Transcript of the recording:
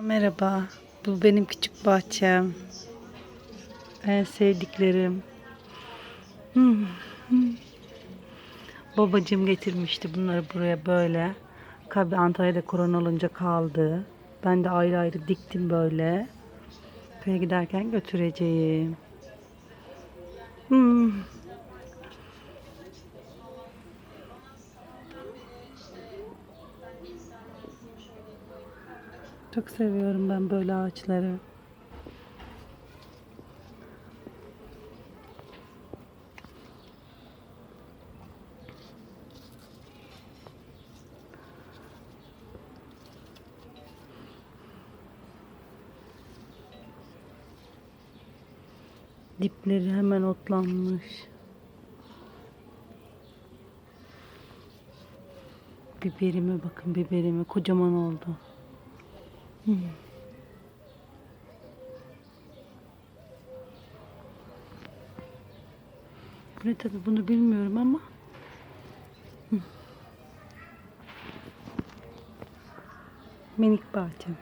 Merhaba, bu benim küçük bahçem. En sevdiklerim. Hmm, hmm. Babacığım getirmişti bunları buraya böyle. Tabi Antalya'da korona olunca kaldı. Ben de ayrı ayrı diktim böyle. Köye giderken götüreceğim. Hmm. Çok seviyorum ben böyle ağaçları. Dipleri hemen otlanmış. Biberime bakın biberime kocaman oldu. Hmm. Bu ne tabi bunu bilmiyorum ama. Hmm. Minik bahçem.